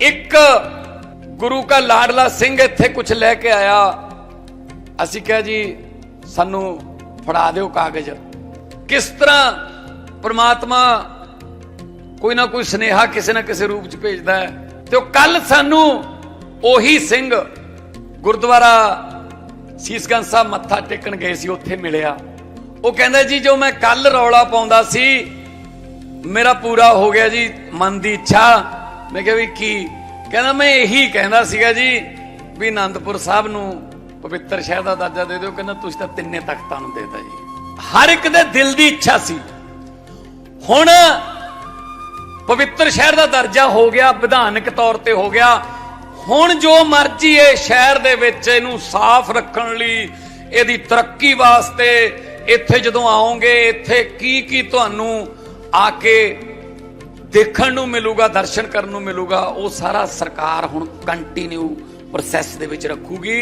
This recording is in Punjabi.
ਇੱਕ ਗੁਰੂ ਕਾ ਲਾਡਲਾ ਸਿੰਘ ਇੱਥੇ ਕੁਝ ਲੈ ਕੇ ਆਇਆ। ਅਸੀਂ ਕਿਹਾ ਜੀ, ਸਾਨੂੰ ਫੜਾ ਦਿਓ ਕਾਗਜ਼। ਕਿਸ ਤਰ੍ਹਾਂ ਪ੍ਰਮਾਤਮਾ ਕੋਈ ਨਾ ਕੋਈ ਸਨੇਹਾ ਕਿਸੇ ਨਾ ਕਿਸੇ ਰੂਪ ਚ ਭੇਜਦਾ ਹੈ। ਤੇ ਉਹ ਕੱਲ ਸਾਨੂੰ ਉਹੀ ਸਿੰਘ ਗੁਰਦੁਆਰਾ ਸੀਸਗੰਜ ਸਾਹਿਬ ਮੱਥਾ ਟੇਕਣ ਗਏ ਸੀ, ਉੱਥੇ ਮਿਲਿਆ। ਉਹ ਕਹਿੰਦਾ ਜੀ, ਜੋ ਮੈਂ ਕੱਲ ਰੌਲਾ ਪਾਉਂਦਾ ਸੀ, ਮੇਰਾ ਪੂਰਾ ਹੋ ਗਿਆ ਜੀ, ਮਨ ਦੀ ਇੱਛਾ। ਮੈਂ ਕਿਹਾ ਵੀ ਕੀ? ਕਹਿੰਦਾ ਮੈਂ ਇਹੀ ਕਹਿੰਦਾ ਸੀਗਾ ਜੀ ਵੀ ਆਨੰਦਪੁਰ ਸਾਹਿਬ ਨੂੰ ਪਵਿੱਤਰ ਸ਼ਹਿਰ ਦਾ ਦਰਜਾ ਦੇ ਦਿਓ। ਕਹਿੰਦਾ ਤੁਸੀਂ ਤਾਂ ਤਿੰਨੇ ਤਖਤਾਂ ਨੂੰ ਦੇਤਾ ਜੀ। ਹਰ ਇੱਕ ਦੇ ਦਿਲ ਦੀ ਇੱਛਾ ਸੀ। ਹੁਣ ਪਵਿੱਤਰ ਸ਼ਹਿਰ ਦਾ ਦਰਜਾ ਹੋ ਗਿਆ, ਵਿਧਾਨਕ ਤੌਰ ਤੇ ਹੋ ਗਿਆ। ਹੁਣ ਜੋ ਮਰਜ਼ੀ ਇਹ ਸ਼ਹਿਰ ਦੇ ਵਿੱਚ ਇਹਨੂੰ ਸਾਫ਼ ਰੱਖਣ ਲਈ, ਇਹਦੀ ਤਰੱਕੀ ਵਾਸਤੇ ਇੱਥੇ ਜਦੋਂ ਆਓਗੇ ਇੱਥੇ ਕੀ ਕੀ ਤੁਹਾਨੂੰ ਆ ਕੇ ਦੇਖਣ ਨੂੰ ਮਿਲੂਗਾ, ਦਰਸ਼ਨ ਕਰਨ ਨੂੰ ਮਿਲੂਗਾ, ਉਹ ਸਾਰਾ ਸਰਕਾਰ ਹੁਣ ਕੰਟੀਨਿਊ ਪ੍ਰੋਸੈਸ ਦੇ ਵਿੱਚ ਰੱਖੂਗੀ।